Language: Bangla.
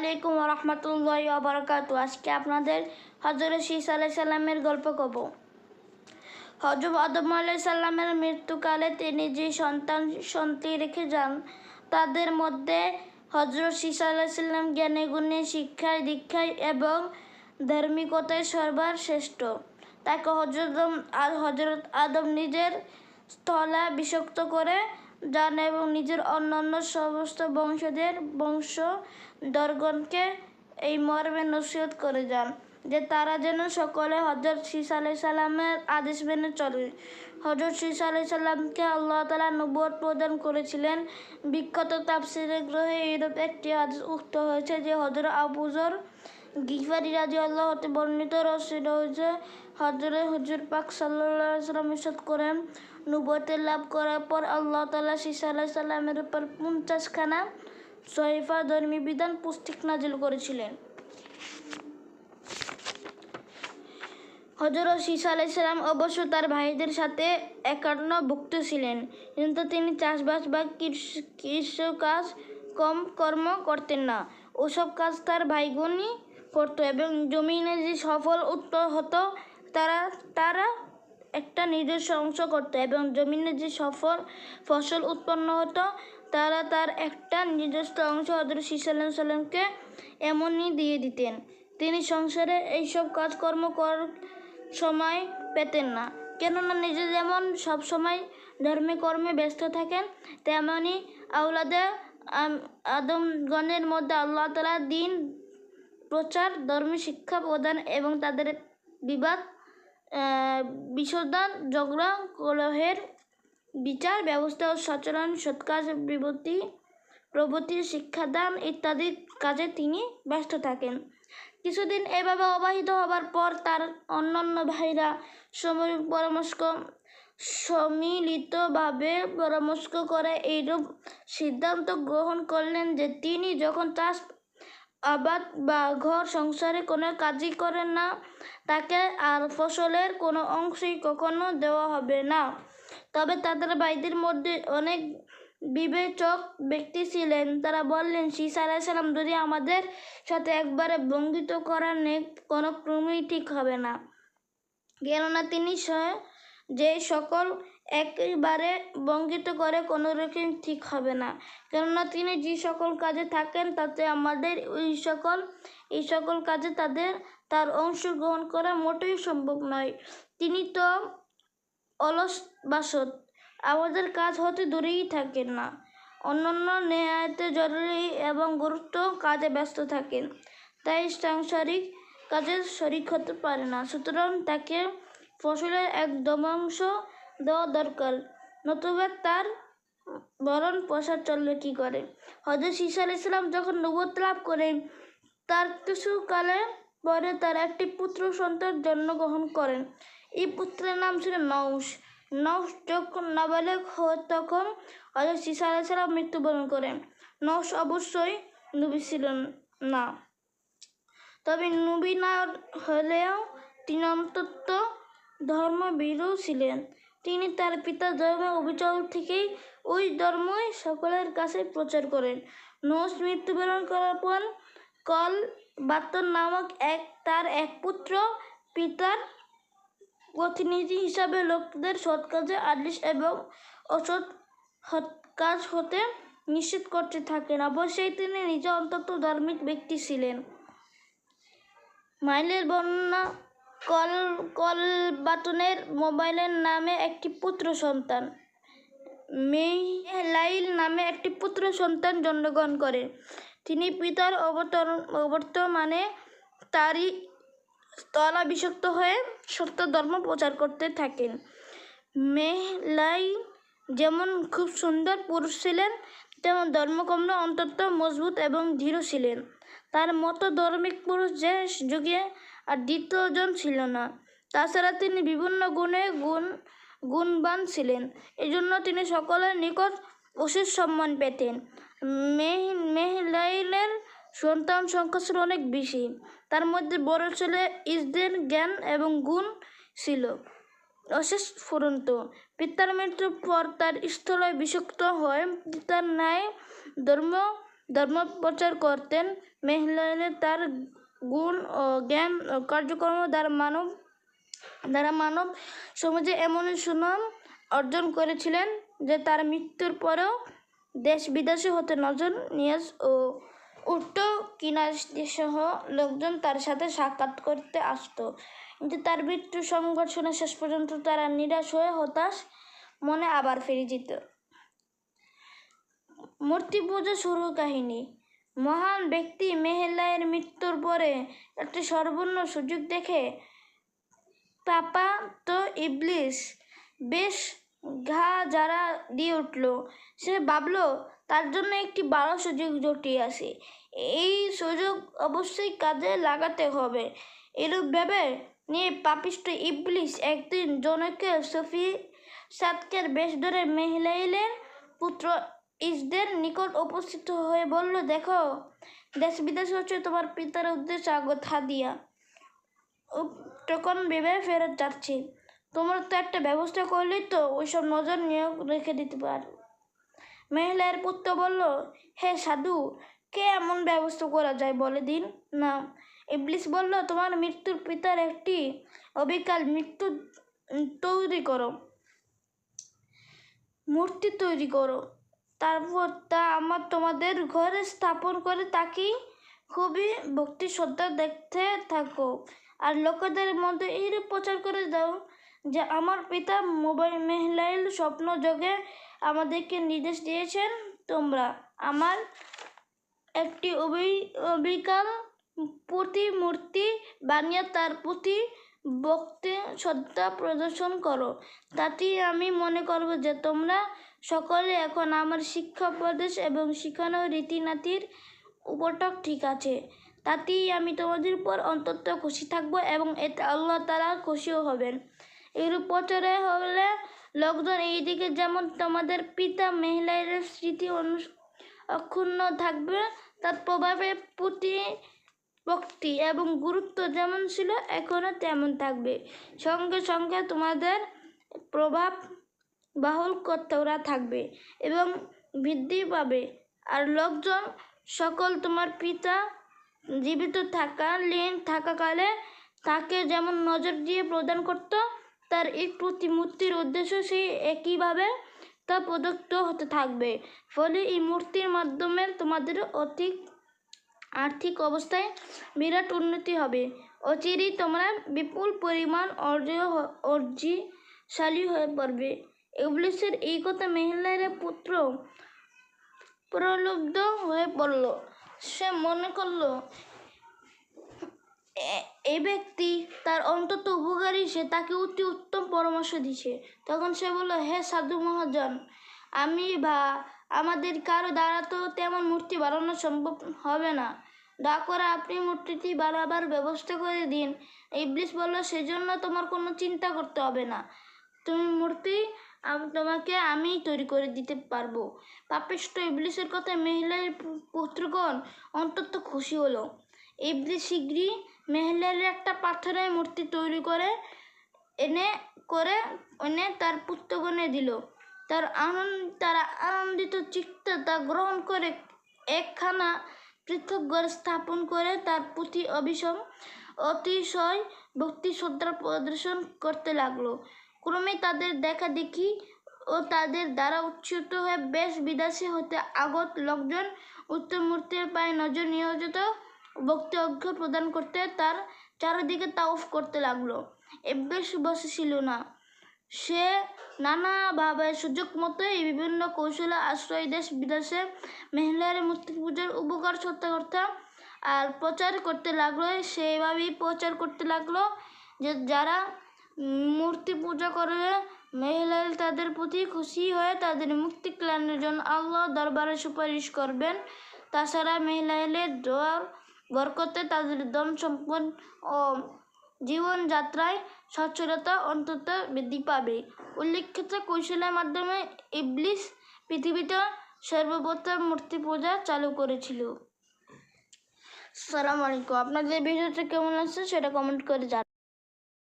আলাইকুম রহমতুল্লাহ বারকাত আজকে আপনাদের হজরত শীষ আলাই সাল্লামের গল্প কব হজরত আদম আলাই সাল্লামের মৃত্যুকালে তিনি যে সন্তান, সন্ততি রেখে যান, তাদের মধ্যে হজরত শীষ আলাই সাল্লাম জ্ঞানে গুণে, শিক্ষায়, দীক্ষায় এবং ধার্মিকতায় সর্বার শ্রেষ্ঠ। তাকে হজরত হজরত আদম নিজের স্থলা বিষাক্ত করে যান এবং নিজের অন্যান্য সমস্ত বংশদের বংশ দরগণকে এই মর্মে নসিহত করে যান, যে তারা যেন সকলে হজরত শীষ আলাই সাল্লামের আদেশ মেনে চলে। হজরত শীষ আলাই সাল্লামকে আল্লাহ তালা নবুয়ত প্রদান করেছিলেন। বিখ্যাত তাপসিরে গ্রহে এইরূপ একটি আদেশ উক্ত হয়েছে যে হজরত আবুজর গিফারি রাজি আল্লাহ হতে বর্ণিত রসিদ হয়েছে। হজরত হুজুর পাক সাল্লাহ সাল্লাম করেন নুবতে লাভ করার পর আল্লাহ তালা আলাহ সাল্লামের উপর পঞ্চাশখানা সহিফা ধর্মী বিধান পুস্তিক নাজিল করেছিলেন হজরত শীষ আলাইসাল্লাম অবশ্য তার ভাইদের সাথে একান্ন ভুক্ত ছিলেন কিন্তু তিনি চাষবাস বা কৃষকাজ কম কর্ম করতেন না ওসব কাজ তার ভাইগুনই করতো এবং জমিনে যে সফল উত্তর হতো তারা তারা একটা নিজস্ব অংশ করতো এবং জমিনে যে সফল ফসল উৎপন্ন হতো, তারা তার একটা নিজস্ব অংশ হজরত শিসাল্লাম সাল্লামকে এমনই দিয়ে দিতেন। তিনি সংসারে এইসব কাজকর্ম কর সময় পেতেন না। কেননা নিজে যেমন সব সময় ধর্মী কর্মে ব্যস্ত থাকেন তেমনই আউলাদে আদমগণের মধ্যে আল্লাহ তালা দিন প্রচার ধর্মী শিক্ষা প্রদান এবং তাদের বিবাদ বিশোধন ঝগড়া কলহের বিচার, ব্যবস্থা ও সচলন, সৎকাজ, বিভূতি প্রভৃতির শিক্ষাদান ইত্যাদি কাজে তিনি ব্যস্ত থাকেন। কিছুদিন এভাবে অবাহিত হবার পর তার অন্যান্য ভাইরা সময় পরামর্শ সম্মিলিতভাবে পরামর্শ করে এইরূপ সিদ্ধান্ত গ্রহণ করলেন যে তিনি যখন চাষ আবাদ বা ঘর সংসারে কোনো কাজই করেন না তাকে আর ফসলের কোনো অংশই কখনো দেওয়া হবে না। তবে তাদের ভাইদের মধ্যে অনেক বিবেচক ব্যক্তি ছিলেন। তারা বললেন শীষ আলাইসাল্লাম যদি আমাদের সাথে একবারে বঙ্গিত করার নেই কোনো ক্রমেই ঠিক হবে না। কেননা তিনি যে সকল একবারে বঙ্গিত করে, কোনো রকম ঠিক হবে না। কেননা তিনি যে সকল কাজে থাকেন, তাতে আমাদের ওই সকল, এই সকল কাজে তাদের তার অংশগ্রহণ করা মোটেই সম্ভব নয়। তিনি তো অলস বাসত আমাদের কাজ হতে দূরেই থাকেন না। অন্যান্য নেয়াতে জরুরি এবং গুরুত্ব কাজে ব্যস্ত থাকেন, তাই সাংসারিক কাজে শরিক হতে পারে না। সুতরাং তাকে ফসলের এক দমাংশ দেওয়া দরকার, নতুবা তার বরণ প্রসার চলবে কী করে? হজরত শীষা ইসলাম যখন নবত লাভ করেন, তার কিছুকালে পরে তার একটি পুত্র সন্তান জন্মগ্রহণ করেন। এই পুত্রের নাম ছিল নৌস নৌস যখন নাবালেক তখন হজরত শীষা আলাইসাল্লাম মৃত্যুবরণ করেন নৌস অবশ্যই নবী ছিলেন না। তবে নবী না হলেও তিনি অন্তত ধর্মবীরও ছিলেন। তিনি তার পিতা ধর্মের অবিচল থেকেই ওই ধর্মই সকলের কাছে প্রচার করেন। নৌস মৃত্যুবরণ করার পর কল বাতন নামক এক, তার এক পুত্র, পিতার প্রতিনিধি হিসাবে লোকদের সৎ কাজে আদেশ এবং অসৎ কাজ হতে নিশ্চিত করতে থাকেন। অবশ্যই তিনি নিজে অন্তত ধার্মিক ব্যক্তি ছিলেন। মাইলের বর্ণনা কল কল বাটনের মোবাইলের নামে একটি পুত্র সন্তান। মেহলাইল নামে একটি পুত্র সন্তান জন্মগ্রহণ করেন তিনি পিতার অবর্তমানে তারই তলা স্থলাভিষিক্ত হয়ে সত্য ধর্ম প্রচার করতে থাকেন। মেহলাই যেমন খুব সুন্দর পুরুষ ছিলেন, তেমন ধর্মকর্ম অন্তত মজবুত এবং দৃঢ় ছিলেন। তার মতো ধর্মিক পুরুষ যে যুগে আর দ্বিতীয়জন ছিল না। তাছাড়া তিনি বিভিন্ন গুণে গুণ, গুণবান ছিলেন। এজন্য তিনি সকলের নিকট অশেষ সম্মান পেতেন। মেহ, মেহলাইলের সন্তান সংখ্যা ছিল অনেক বেশি। তার মধ্যে বড় ছেলে ইসদের জ্ঞান এবং গুণ ছিল। অশেষ ফুরন্ত। পিতার মৃত্যুর পর তার স্থলে বিষাক্ত হয়। পিতার ন্যায় ধর্ম ধর্ম প্রচার করতেন। মেহলাইলে তার গুণ ও জ্ঞান কার্যক্রম দ্বারা মানব দ্বারা মানব সমাজে এমন সুনাম অর্জন করেছিলেন যে তার মৃত্যুর পরেও দেশ বিদেশে হতে নজর নিয়াজ ও উট্ট কিনাসি সহ লোকজন তার সাথে সাক্ষাৎ করতে আসতো। কিন্তু তার মৃত্যু সংবাদ শেষ পর্যন্ত তারা নিরাশ হয়ে হতাশ মনে আবার ফিরে যেত। মূর্তি পূজা শুরু কাহিনী। মহান ব্যক্তি মেহেলায়ের মৃত্যুর পরে একটি সর্বর্ণ সুযোগ দেখে পাপা তো ইবলিস। বেশ ঘা যারা দিয়ে উঠল। সে ভাবলো, তার জন্য একটি ভালো সুযোগ জটিয়ে আসে এই সুযোগ অবশ্যই কাজে লাগাতে হবে। এরূপ ভেবে নিয়ে পাপিষ্ট ইবলিস একদিন জনকে সফি সাতকের বেশ ধরে মেহলাইলের পুত্র ইসদের নিকট উপস্থিত হয়ে বলল, দেখো দেশ বিদেশ হচ্ছে তোমার পিতার উদ্দেশ্যে আগত হাদিয়া। তখন ভেবে ফেরত যাচ্ছি। তোমরা তো একটা ব্যবস্থা করলেই তো ওইসব নজর নিয়োগ রেখে দিতে পার। মেহলার পুত্র বলল, হে সাধু, কে এমন ব্যবস্থা করা যায় বলে দিন? না। ইবলিস বলল, তোমার মৃত্যুর পিতার একটি অবিকাল মৃত্যু তৈরি করো। মূর্তি তৈরি করো। তারপর তা আমার তোমাদের ঘরে স্থাপন করে তাকেই খুবই ভক্তি শ্রদ্ধা দেখতে থাকো। আর লোকেদের মধ্যে এইরূপ প্রচার করে দাও যে আমার পিতা মোবাইল মেহলাইল স্বপ্ন যোগে আমাদেরকে নির্দেশ দিয়েছেন তোমরা। আমার একটি অবি অবিকাল প্রতিমূর্তি বানিয়ে তার প্রতি ভক্তি, শ্রদ্ধা প্রদর্শন করো। তাতেই আমি মনে করব যে তোমরা সকলে এখন আমার শিক্ষা উপদেশ এবং শিখানো রীতিনাতির উপটক ঠিক আছে। তাতেই আমি তোমাদের উপর অন্তত খুশি থাকব এবং এতে আল্লাহ তারা খুশিও হবেন। এরূপ প্রচারে হলে লোকজন এইদিকে যেমন তোমাদের পিতা মেহলাইয়ের স্মৃতি অক্ষুণ্ণ থাকবে, তার প্রভাবে প্রতি ভক্তি এবং গুরুত্ব যেমন ছিল, এখনও তেমন থাকবে। সঙ্গে সঙ্গে তোমাদের প্রভাব বাহুল কর্তারা থাকবে এবং বৃদ্ধি পাবে। আর লোকজন সকল তোমার পিতা জীবিত থাকা থাকালীন থাকাকালে তাকে যেমন নজর দিয়ে প্রদান করত তার এই প্রতিমূর্তির উদ্দেশ্য সেই একইভাবে তা প্রদত্ত হতে থাকবে। ফলে এই মূর্তির মাধ্যমে তোমাদের অধিক আর্থিক অবস্থায় বিরাট উন্নতি হবে। অচিরেই তোমরা বিপুল পরিমাণ অর্জ অর্জিশালী হয়ে পড়বে। ইবলিসের এই কথা মেহিলার পুত্র প্রলুব্ধ হয়ে পড়ল। সে মনে করল এই ব্যক্তি তার অন্তত উপকারী সে তাকে অতি উত্তম পরামর্শ দিছে। তখন সে বলল, হে সাধু মহাজন, আমি বা আমাদের কারও দ্বারা তো তেমন মূর্তি বানানো সম্ভব হবে না। দা করে আপনি মূর্তিটি বানাবার ব্যবস্থা করে দিন। ইবলিস বলল, সেজন্য তোমার কোনো চিন্তা করতে হবে না। তুমি মূর্তি তোমাকে আমি তৈরি করে দিতে পারব। পাপিষ্ট ইবলিসের কথা মহিলার পুত্রগণ অন্তত খুশি হলো। ইবলিস শীঘ্রই মেহলের একটা পাথরের মূর্তি তৈরি করে এনে করে এনে তার পুত্রগণে দিল। তার আনন্দ, তারা আনন্দিত চিত্তে তা গ্রহণ করে একখানা পৃথক ঘর স্থাপন করে তার প্রতি অভিসম অতিশয় ভক্তি শ্রদ্ধা প্রদর্শন করতে লাগল। ক্রমে তাদের দেখা দেখি ও তাদের দ্বারা উচ্ছুত হয়ে বেশ বিদেশি হতে আগত লোকজন উত্তর মূর্তির পায়ে নজর নিয়োজিত অজ্ঞ প্রদান করতে তার চারিদিকে তাওফ করতে লাগল। এবেশ বসেছিল না। সে নানাভাবে সুযোগ মতো এই বিভিন্ন কৌশলে আশ্রয় দেশ, বিদেশে মহিলার মূর্তি পূজার উপকার সত্য করতে আর প্রচার করতে লাগল। সেইভাবেই প্রচার করতে লাগল যে যারা মূর্তি পূজা করবে মেহলাল তাদের প্রতি খুশি হয়ে তাদের মুক্তি ক্লানের জন্য আল্লাহ দরবারে সুপারিশ করবেন। তাছাড়া মেহলাইলের দোয়ার বরকতে তাদের ধন সম্পদ ও জীবনযাত্রায় সচ্ছলতা অন্তত বৃদ্ধি পাবে। উল্লেখিত কৌশলের মাধ্যমে ইবলিস পৃথিবীতে সর্বপ্রথম মূর্তি পূজা চালু করেছিল। সালাম আলাইকুম। আপনাদের ভিডিওটা কেমন আছে সেটা কমেন্ট করে জানান